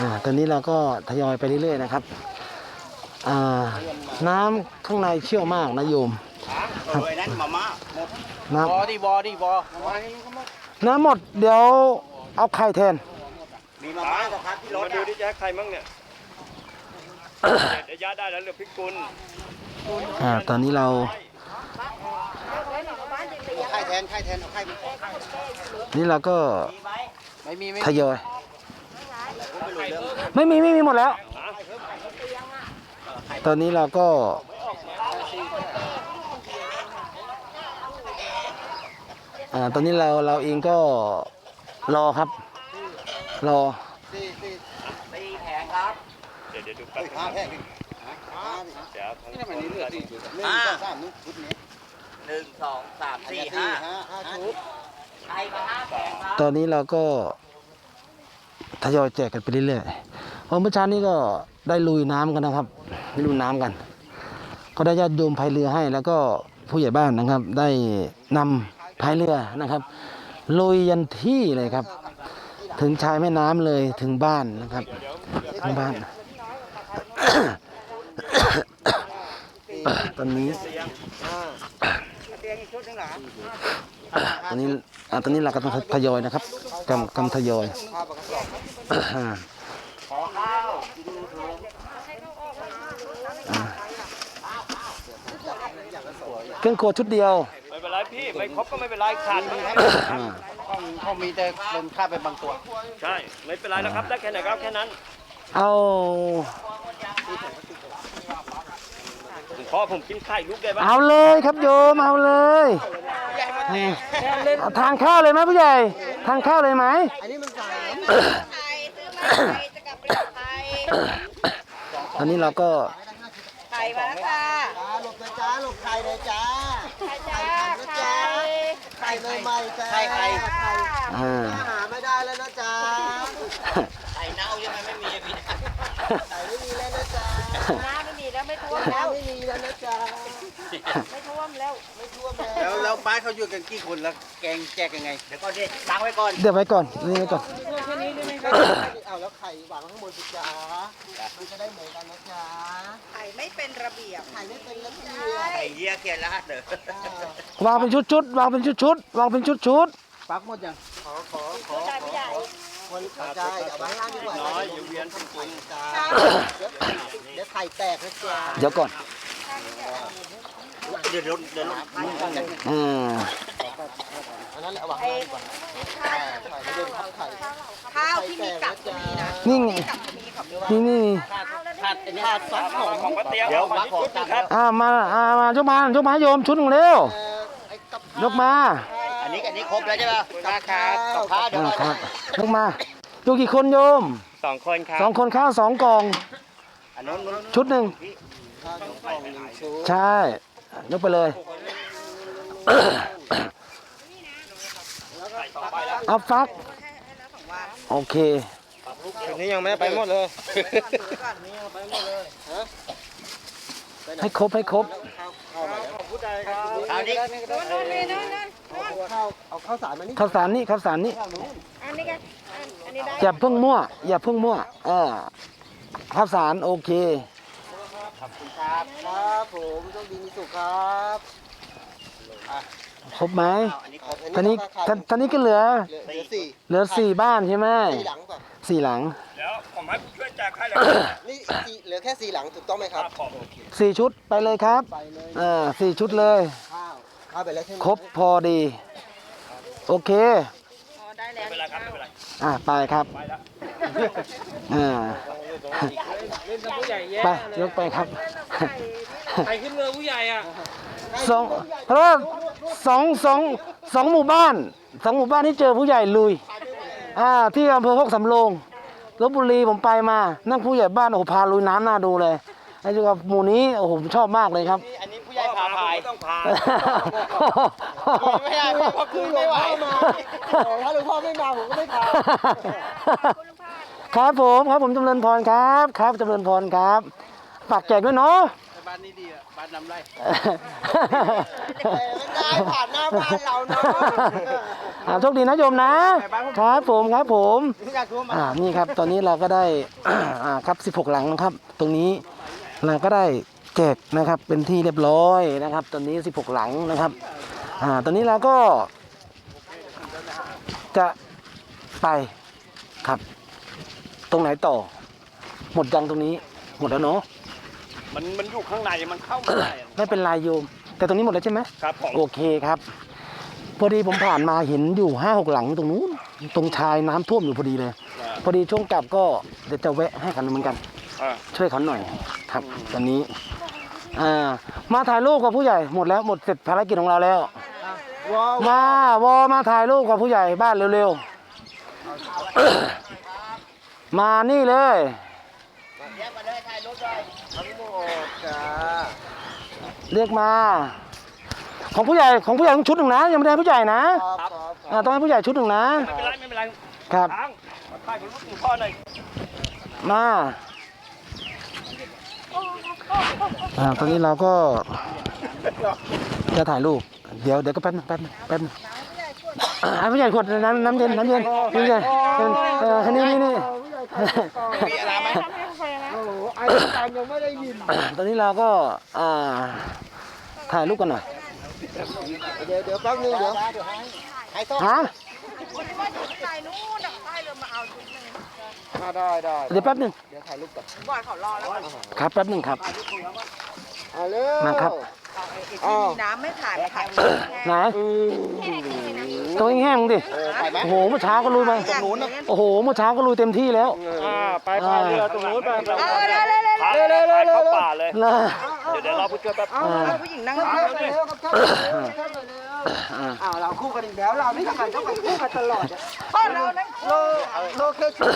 อ่าตอนนี้เราก็ทยอยไปเรื่อยๆนะครับอ่าน้ำข้างในเชี่ยวมากนะโยมเออไอ้นั้นมาม่าหมดน้บอดิบอดิบอำน้ำหมดเดี๋ยวเอาไข่แทนมีมาม่ากับครับที่รถมาดูอะที่จะให้ใครมั่งเนี่ยเดี๋ยวยาได้แล้วเหลือพริกกุลอ่าตอนนี้เราไข่แทนไข่แทนเอาไข่มานี่เราก็ไม่มีไม่ทยอย ไม่มีไม่มีหมดแล้ว ตอนนี้เราก็อ่าตอนนี้เราเราเองก็รอครับ รอสี่สี่เดี๋ยวเดี๋ยวดูแป๊บห้าแพงดิห้าดิเดี๋ยวทั้งนี่ทำไมนี่เลือดดิหนึ่งสองสามนี่ชุดนี้หนึ่งสองสามสี่สี่ห้าห้าห้าชุดใครมาห้าแสนครับ ตอนนี้เราก็ ทยอยแจกกันไปเรื่อยๆเมื่อเช้านี้ก็ได้ลุยน้ำกันนะครับได้ลุยน้ำกัน ก็ได้ญาติโยมพายเรือให้ แล้วก็ผู้ใหญ่บ้านนะครับ ได้นำพายเรือนะครับลุยยันที่เลยครับ ถึงชายแม่น้ำเลยถึงบ้านนะครับถึงบ้านตอนนี้ ตียงอีกชุดนึงเหรอตอนนี้อ่าตอนนี้เราก็ต้องทยอยนะครับกำกำทยอยข้าวปลากระสอบอ่าขอข้าวเครื่องครัวชุดเดียวไม่เป็นไรพี่ไม่ครบก็ไม่เป็นไรขาดมันครับอ่าต้องต้องมีแต่เป็นค่าเป็นบางตัวใช่ ไม่เป็นไรนะครับได้แค่ไหนก็เอาแค่นั้น เอา ผมขอผมกินไข่ลูกได้ปะเอาเลยครับโยมเอาเลยนี่เอาทานข้าวเลยไหมผู้ใหญ่ ทานข้าวเลยไหมอันนี้มันสามไทยซื้อมาไทยจะกลับไปอยู่ไทยตอนนี้เราก็ไทยมาแล้วค่ะจ้าหลบเลยจ้าหลบไข่เลยจ้าไทยจ้าไทยไข่ใหม่ๆจ้าไข่ไข่ไข่อ่าหาไม่ได้แล้วนะจ๊ะไข่เน่ายังไงไม่มีพี่ไข่ไม่มีแล้วนะจ๊ะน้ำไม่มี แล้วไม่ท่วมแล้วไม่มีแล้วนะจ๊ะไม่ท่วมแล้วไม่ท่วมแล้วแล้วบ้านเขาอยู่กันกี่คนแล้วแกงแจกยังไงเดี๋ยวก่อนดิตั้งไว้ก่อนเดี๋ยวไว้ก่อนนี่ไว้ก่อนเอาแล้วไข่วางข้างบนสิจ๊ะมันจะได้เหมือนกันนะจ๊ะไทยไม่เป็นระเบียบไข่ไม่เป็นระเบียบไข่เยี่ยเขียนรหัสเด้อวางเป็นชุดชุดๆวางเป็นชุดชุดๆวางเป็นชุดชุดปักหมดยังขอขอขอผู้ชายผู้ใหญ่ คนขาใจเอาไว้ข้างล่างดีกว่าน้อยอยู่เวียนไข่จ้าเดี๋ยวไข่แตกนะจ๊ะเดี๋ยวก่อนเดี๋ยวรถเดี๋ยวรถอ่าอันนั้นแหละเอาวางข้างล่างดีกว่าไข่ไม่เดินทับไข่ข้าวที่มีกับก็มีนะนี่ไงนี่นี่ขาดขาดซอสหอมของป้าเตียวเดี๋ยวมาขอครับอ่ามายกมายกมายกมาโยมชุดหนึ่งเร็วยกมา นนี้อันนี้ครบแล้วใช่ป่ะราคากับข้าวเดี๋ยวอ่าก่อนครับยกมาโยกกี่คนโยมสองคนครับสองคนข้าวสองกล่อง อันนู้นนู้นชุดหนึ่งข้าวสองกล่องหนึ่งชุดใช่ยกไปเลย เอาฟัก โอเคนี่ยังไม่ไปหมดเลย ให้ครบให้ครบเอาดินู่นนี่นู่นนู่น ข้าวเอาข้าวสารมานี่ข้าวสารนี่ข้าวสารนี่อันนี้กันอันอันนี้ได้อย่าเพิ่งมั่ว อย่าเพิ่งมั่วเออข้าวสารโอเค ขอบคุณครับ ครับผมโชคดีมีสุขครับครบไหมอันนี้ครบตอนนี้ตอนตอนนี้ก็เหลือ เหลือเหลือสี่เหลือสี่บ้านใช่ไหมสี่หลังป่ะสี่หลังเดี๋ยวผมให้ผู้ช่วยแจกให้เลยนี่สี่เหลือแค่สี่หลังถูกต้องไหมครับผมสี่ชุดไปเลยครับไปเลยอ่าสี่ชุดเลย ข้าว ข้าวไปแล้วใช่ไหมครบพอดี โอเคพอได้แล้วไม่เป็นไรครับไม่เป็นไรอ่าไปครับไปแล้วอ่าไปยกไปครับใครขึ้นเรือผู้ใหญ่อะสองเพราะว่าสองสองสองหมู่บ้านสองหมู่บ้านที่เจอผู้ใหญ่ลุยอ่าที่อำเภอโคกสำโรงลบบุรีผมไปมา นั่งผู้ใหญ่บ้านโอ้โหพาลุยน้ำน่าดูเลยไอ้เจ้ากับหมู่นี้โอ้โหผมชอบมากเลยครับอันนี้ผู้ใหญ่พาพายไม่ต้องพาไม่ได้เพราะว่าคืนไม่ไหวถ้าหลวงพ่อไม่มาผมก็ไม่พาครับผมครับผมจำเริญพรครับ ครับจำเริญพรครับฝากแจกด้วยเนาะบ้านนี้ดีอะบ้านนำไรแต่ไม่ได้ผ่านหน้าบ้านเราเนาะอ่าโชคดีนะโยมนะ ครับผมครับผมอยากรู้มาอ่านี่ครับ ตอนนี้เราก็ได้อ่าครับ 16 หลังนะครับ ตรงนี้เราก็ได้ แจกนะครับเป็นที่เรียบร้อยนะครับ ตอนนี้ 16 หลังนะครับอ่าตอนนี้เราก็จะไปครับ ตรงไหนต่อ หมดยังตรงนี้หมดแล้วเนาะมันมันอยู่ข้างในมันเข้าไม่ได้อะไม่เป็นไรโยม แต่ตรงนี้หมดแล้วใช่ไหมครับผมโอเคครับ พอดีผมผ่านมาเห็นอยู่ห้าหกหลังตรงนู้นตรงชายน้ำท่วมอยู่พอดีเลยอ่าพอดีช่วงกลับก็เดี๋ยวจะแวะให้กันเหมือนกัน อ่า ช่วยเขาหน่อยครับตอนนี้อ่ามาถ่ายรูปกับผู้ใหญ่หมดแล้วหมดเสร็จภารกิจของเราแล้ว ว้าวมาวอมาถ่ายรูปกับผู้ใหญ่บ้านเร็วๆ มานี่เลยทั้งหมดจ้าเรียกมา ของผู้ใหญ่ของผู้ใหญ่ต้องชุดหนึ่งนะยังไม่ได้ให้ผู้ใหญ่นะครับครับอ่าต้องให้ผู้ใหญ่ชุดหนึ่งนะ ไม่เป็นไรไม่เป็นไรครับทางมาถ่ายกับลูกหลวงพ่อหน่อยมา อ่าตอนนี้เราก็จะถ่ายรูป เดี๋ยวเดี๋ยวก็แป๊บนึงแป๊บนึงแป๊บนึงอ่าให้ผู้ใหญ่ขวดน้ำน้ำเย็นน้ำเย็นผู้ใหญ่เออนี่นี่นี่มีอะไรไหมโอ้โหไอ้การยังไม่ได้ยินตอนนี้เราก็อ่าถ่ายรูปกันหน่อยเดี๋ยวเดี๋ยวแป๊บนึงเดี๋ยวให้ต้องฮะใส่นู่นน่ะใต้เรือมา เอาชุดหนึงอ่าได้ได้เดี๋ยวแป๊บหนึงเดี๋ยวถ่ายรูปก่อนบอยเขารอแล้วก่อนครับแป๊บหนึงครับเอาเร็วมาครับที่มีน้ำไม่ถ่ายถ่ายไหนอืมตัวแห้งๆดิเออไปไหมโอ้โหเมื่อเช้าก็ลุยมาอย่างนี้โอ้โหเมื่อเช้าก็ลุยเต็มที่แล้วอ่าไปพายเรือตรงนู้นไปเราเออเร็วเร็วเร็วพาเรือไปเข้าป่าเลยนะเดี๋ยวเดี๋ยวเราไปช่วยแป๊บอ่าเอาผู้หญิงนั่งครับข้างครับเร็วครับ ครับเร็วครับเร็วอ่าอ้าวเราคู่กันอีกแล้ว เรานี่ทำไมต้องไปคู่กันตลอดอะพ่อเรานั่งโลโลเคชั่น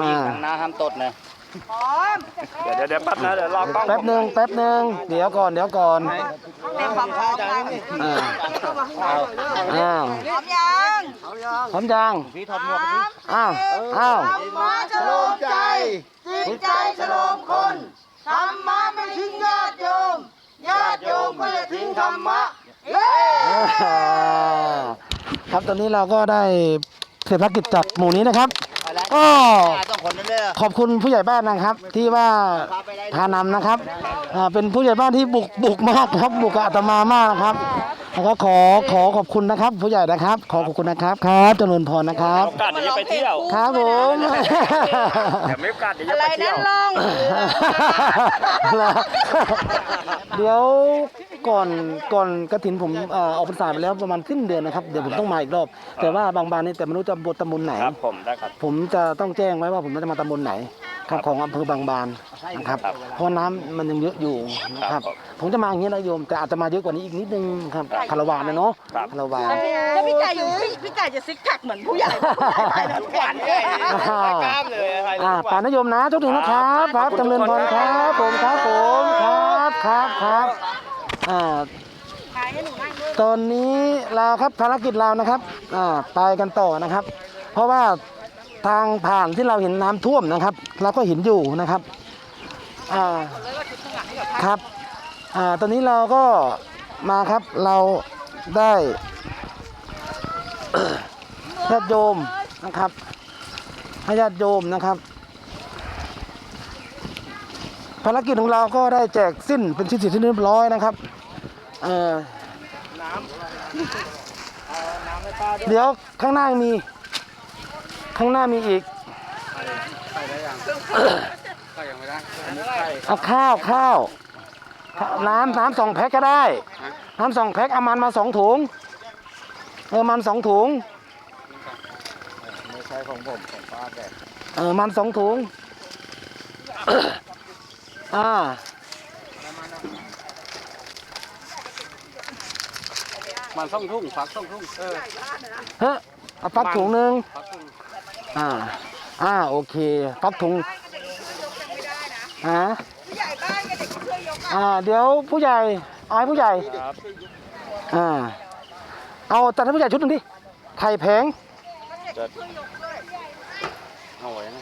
อ่าน้าห้ามตดนะพร้อมเดี๋ยวเดี๋ยวเดี๋ยวแป๊บนะเดี๋ยวรอกล้องแป๊บหนึ่งแป๊บหนึ่งเดี๋ยวก่อนเดี๋ยวก่อนเต็มความพร้อมกันอ่าเข้ามาข้างในหน่อยเร็วอ้าวพร้อมยังเอายังพร้อมยังพี่ถอดหมวกดิอ้าวอ้าวธรรมะฉลองใจจริงใจฉลองคนธรรมะไม่ทิ้งญาติโยมญาติโยมก็อย่าทิ้งธรรมะเย้ ครับตอนนี้เราก็ได้เสร็จภารกิจจากหมู่นี้นะครับ ก็ ต้องคนนั่นเลยขอบคุณผู้ใหญ่บ้านนะครับ ที่ว่าพานำนะครับอ่าเป็นผู้ใหญ่บ้านที่บุกบุกมากครับ บุกกับอาตมามากนะครับแล้วก็ขอขอขอบคุณนะครับ ผู้ใหญ่นะครับ ขอขอบคุณนะครับครับเจริญพรนะครับ โอกาสเดี๋ยวจะไปเที่ยวครับผม เดี๋ยวไม่โอกาสเดี๋ยวอะจะไรไปเที่นั่ยนว ลองเดี๋ยว ก่อนก่อนกระถินผมเอ่อออกพรรษาไปแล้วประมาณสิ้นเดือนนะครับเดี๋ยวผมต้องมาอีกรอบ แต่ว่าบางบานนี่แต่ไม่รู้จะบทตำบลไหน ครับผมได้ครับ ผมจะต้องแจ้งไว้ว่าผมจะมาตำบลไหนครับของอำเภอบางบานนะครับ ครับเพราะน้ำมันยังเยอะอยู่นะครับ ครับผมจะมาอย่างนี้นะโยมแต่อาจจะมาเยอะกว่านี้อีกนิดนึงครับครับคาราวานนะเนาะครับ คาราวานแล้วพี่ไก่อยู่พี่พี่ไก่จะซิกแพคเหมือนผู้ใหญ่ไปนะทุกวันเลยกล้ามเลยอะไร อ่าป่านะโยมนะทุกถึงนะครับ ครับจำเริญพรครับผมครับผมครับครับครับ อ่าถ่ายให้หนูนั่งด้วยตอนนี้เราครับภารกิจเรานะครับอ่าไปกันต่อนะครับ เพราะว่าทางผ่านที่เราเห็นน้ำท่วมนะครับ เราก็เห็นอยู่นะครับอ่าครับอ่าตอนนี้เราก็มาครับเราได้ญาติโยมนะครับให้ญาติโยมนะครับ ภารกิจของเราก็ได้แจกสิ้นเป็นชิ้นๆที่เรียบร้อยนะครับเออเดี๋ยวข้างหน้ามี ข้างหน้ามีอีกเอาข้าวข้าวข้าวน้ำน้ำสองแพ็คก็ได้น้ำสองแพ็คเอามันมาสองถุงเออมันสองถุงไม่ใช่ของผมของป้าแกเออมันสองถุง อ่ามันส่งทุ่งฟักส่งทุ่งเออเฮ้ยเอาฟักถุงหนึ่งฟักทุ่งอ่า อ่าโอเคฟักถุงฮะผู้ใหญ่บ้านกับเด็กช่วยยกอะอ่า เดี๋ยวผู้ใหญ่เอาให้ผู้ใหญ่ครับอ่า เอาจัดให้ผู้ใหญ่ชุดหนึ่งดิไข่แผงเอาไว้ยังไง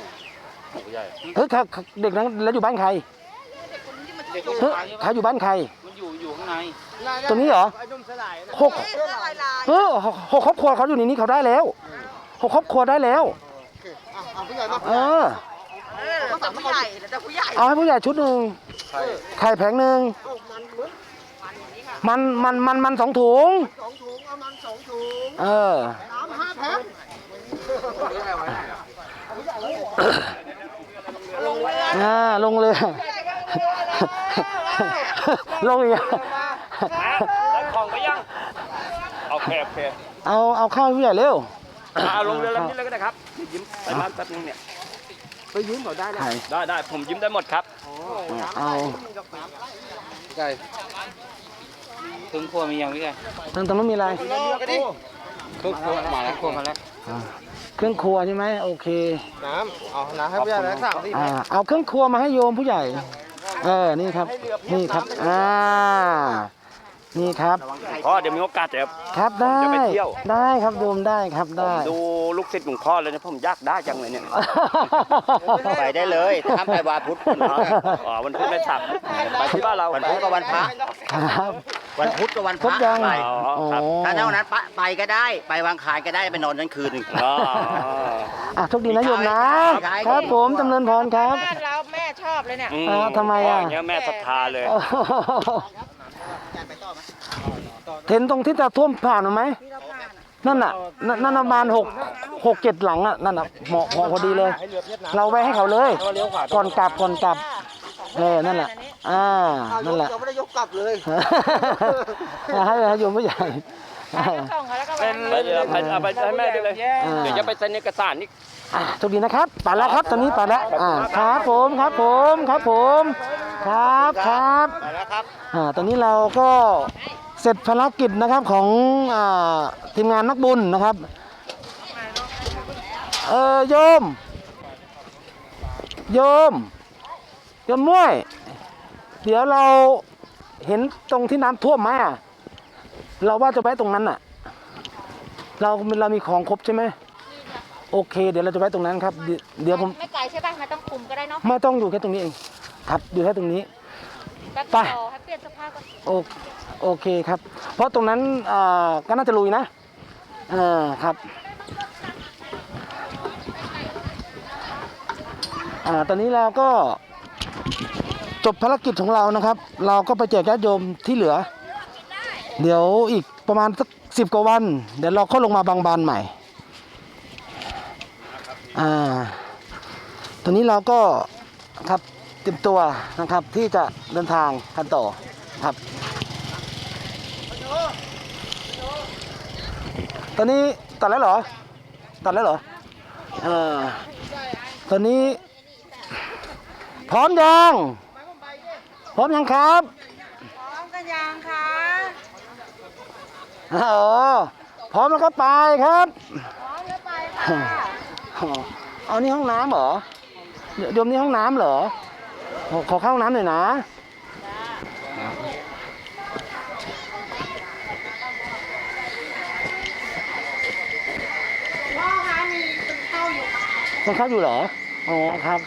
ผู้ใหญ่เฮ้ยเขาเด็กนั้นแล้วอยู่บ้านใคร เด็กผู้เฮ้ยชายใช่ไหมเขาอยู่บ้านใครไม่มันอยู่อยู่ข้างในตัวนี้เหรอ ไอ้นุ่มสลายนะหกเออหกหกครอบครัวเขาอยู่ในนี้เขาได้แล้วหกครอบครัวได้แล้วอะเอาผู้ใหญ่มาเออก็แต่ผู้ใหญ่แต่ผู้ใหญ่เอาให้ผู้ใหญ่ชุดหนึ่งไข่แผงหนึ่งเอามันเหมือนมันมันมันมันสองถุง สองถุงเอามันสองถุงเออ น้ำห้าแพ็คอ่าลงเรือลงเรือได้ของไปยังโอเคโอเคเอาเอาข้าวให้ผู้ใหญ่เร็วเอาลงเรือลำนี้เลยก็ได้ครับยิ้มไปบ้านแป๊บนึงเนี่ยไปยืมเขาได้แล้วไข่ได้ได้ผมยิ้มได้หมดครับเอาใช่ถึงครัวมียังพี่ไก่ตรงตรงนู้นมีอะไรรอกันดิครึ่งครัวมาแล้วครัวมาแล้วอ่าเครื่องครัวใช่ไหมโอเคน้ำเอาน้ำให้ผู้ใหญ่แล้วสั่งสิอ่าเอาเครื่องครัวมาให้โยมผู้ใหญ่ เออนี่ครับ นี่ครับอ่านี่ครับ พ่อเดี๋ยวมีโอกาสจะครับได้จะไปเที่ยว ได้ครับโยมได้ครับได้ดูลูกศิษย์หลวงพ่อเลยนะผมอยากได้จังเลยเนี่ยไปได้เลยถ้าไปวาพุธอ๋ออ๋อวันพุธไม่สับไปที่บ้านเราวันพุธกับวันพระ ครับ วันพุธกับวันพครบระยังไปอ๋อครับถ้าเท่านั้นปะไปก็ได้ ไปวางคารก็ได้ไปนอนนั้นคืนหนึ่ง อ๋อ อะโชคดีนะโยมนะใช่ครับผมจำเริญพรครับ บ้านเราแม่ ชอบเลยเนี่ยอือ่าทำไมอะพ่ย่างเงี้ยแม่ศรัทธาเลย เห็นตรงที่จะท่วมผ่านไหมนั่นน่ะนั่นนั่นประมาณหกหกเจ็ดหลังอะนั่นน่ะเหมาะเหมาะพอดีเลย เราไว้ให้เขาเลย ก่อนกลับก่อนกลับเออนั่นแหละอ่าเอายนั่นกแหละ เราไม่ได้ยกกลับเลย ให้ให้โยมผู้ใหญ่ ส่งแล้วก็เป็นไปเดี๋ยวไปเอาไปให้แม่ได้เลยอ่าเดี๋ยวจะไปเซ็นเอกสารนี่ อะโชคดีนะครับไปแล้วครับตอนนี้ไปแล้วอ่าครับผมครับผมครับผมครับครับไปแล้วครับอ่าตอนนี้เราก็เสร็จภารกิจนะครับของอ่าทีมงานนักบุญนะครับเออโยม โยมโยมม้วย เดี๋ยวเราเห็นตรงที่น้ำท่วมไหมอะ เราว่าจะไว้ตรงนั้นอะ เราเรามีของครบใช่ไหมโอเค เดี๋ยวเราจะไว้ตรงนั้นครับเดี๋ยวเดี๋ยวผมไม่ไกลใช่ป่ะไม่ต้องคุมก็ได้เนาะไม่ต้องอยู่แค่ตรงนี้เองครับอยู่แค่ตรงนี้แป๊บไปเดียวให้เปลี่ยนเสภาพก่อนโอโอเคครับ เพราะตรงนั้นอ่าก็น่าจะลุยนะเออครับอ่าตอนนี้เราก็จบภารกิจของเรานะครับ เราก็ไปแจกญาติโยมที่เหลือ เดี๋ยวอีกประมาณสักสิบกว่าวัน เดี๋ยวเราก็ลงมาบางบานใหม่ อ่า ตอนนี้เราก็ครับเตรียมตัวนะครับที่จะเดินทางกันต่อครับ ตอนนี้ตัดแล้วเหรอ ตัดแล้วเหรอเออตอนนี้ พร้อมยัง พร้อมยังครับ พร้อมกันยังคะ อ๋อพร้อมแล้วก็ไปครับพร้อมแล้วไปค่ะอ๋อเอานี่ห้องน้ำเหรอโยมนี่ห้องน้ำเหรอ ขอขอเข้าห้องน้ำหน่อยนะพ่อคะมีเป็นเข้าอยู่คนเข้าอยู่เหรอ อ๋อครับ